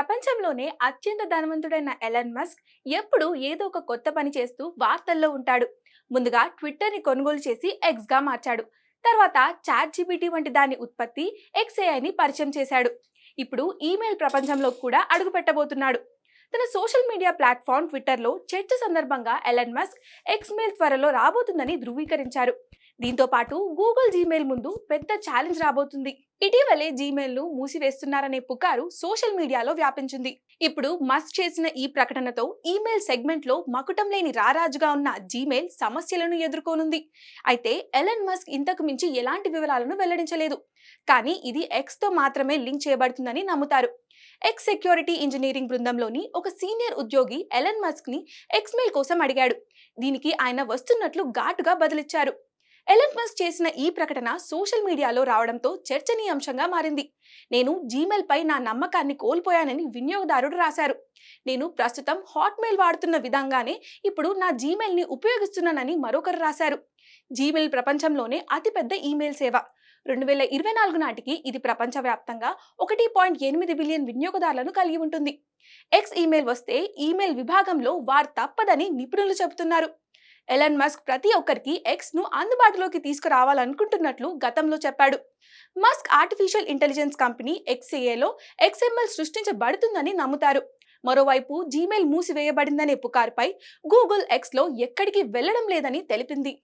ప్రపంచంలోనే అత్యంత ధనవంతుడైన Elon Musk ఎప్పుడు ఏదో ఒక కొత్త పని చేస్తూ వార్తల్లో ఉంటాడు. ముందుగా ట్విట్టర్ని కొనుగోలు చేసి ఎక్స్గా మార్చాడు. తర్వాత చాట్ జీబీటీ వంటి దాని ఉత్పత్తి ఎక్స్ఏఐని పరిచయం చేశాడు. ఇప్పుడు ఈమెయిల్ ప్రపంచంలో కూడా అడుగుపెట్టబోతున్నాడు తన సోషల్ మీడియా ప్లాట్ఫామ్ ట్విట్టర్లో చర్చ సందర్భంగా ఎలన్ మస్క్ ఎక్స్మెయిల్ త్వరలో రాబోతుందని ధృవీకరించారు. దీంతో పాటు గూగుల్ జీమెయిల్ ముందు పెద్ద ఛాలెంజ్ రాబోతుంది. ఇటీవలే జీమెయిల్ను మూసివేస్తున్నారనే పుకారు సోషల్ మీడియాలో వ్యాపించింది. ఇప్పుడు మస్క్ చేసిన ఈ ప్రకటనతో ఈమెయిల్ సెగ్మెంట్లో మకుటం లేని రారాజుగా ఉన్న జీమెయిల్ సమస్యలను ఎదుర్కోనుంది. అయితే ఎలన్ మస్క్ ఇంతకు మించి ఎలాంటి వివరాలను వెల్లడించలేదు. కానీ ఇది ఎక్స్తో మాత్రమే లింక్ చేయబడుతుందని నమ్ముతారు. ఎక్స్ సెక్యూరిటీ ఇంజనీరింగ్ బృందంలోని ఒక సీనియర్ ఉద్యోగి ఎలన్ మస్క్ని ఎక్స్ మెయిల్ కోసం అడిగాడు. దీనికి ఆయన వస్తున్నట్లు ఘాటుగా బదిలిచ్చారు. ఎలన్ మస్క్ చేసిన ఈ ప్రకటన సోషల్ మీడియాలో రావడంతో చర్చనీయాంశంగా మారింది. నేను జీమెయిల్ పై నా నమ్మకాన్ని కోల్పోయానని వినియోగదారుడు రాశారు. నేను ప్రస్తుతం హాట్మెయిల్ వాడుతున్న విధంగానే ఇప్పుడు నా జీమెయిల్ని ఉపయోగిస్తున్నానని మరొకరు రాశారు. జీమెయిల్ ప్రపంచంలోనే అతిపెద్ద ఈమెయిల్ సేవ. రెండు వేల ఇరవై నాలుగు నాటికి ఇది ప్రపంచవ్యాప్తంగా ఒకటి పాయింట్ ఎనిమిది బిలియన్ వినియోగదారులను కలిగి ఉంటుంది. ఎక్స్ ఈమెయిల్ వస్తే ఈమెయిల్ విభాగంలో వారు తప్పదని నిపుణులు చెబుతున్నారు. ఎలన్ మస్క్ ప్రతి ఒక్కరికి ఎక్స్ను అందుబాటులోకి తీసుకురావాలనుకుంటున్నట్లు గతంలో చెప్పాడు. మస్క్ ఆర్టిఫిషియల్ ఇంటెలిజెన్స్ కంపెనీ ఎక్స్ఏలో ఎక్స్ఎంఎల్ సృష్టించబడుతుందని నమ్ముతారు. మరోవైపు జీమెయిల్ మూసివేయబడిందనే పుకారుపై గూగుల్ ఎక్స్లో ఎక్కడికి వెళ్ళడం లేదని తెలిపింది.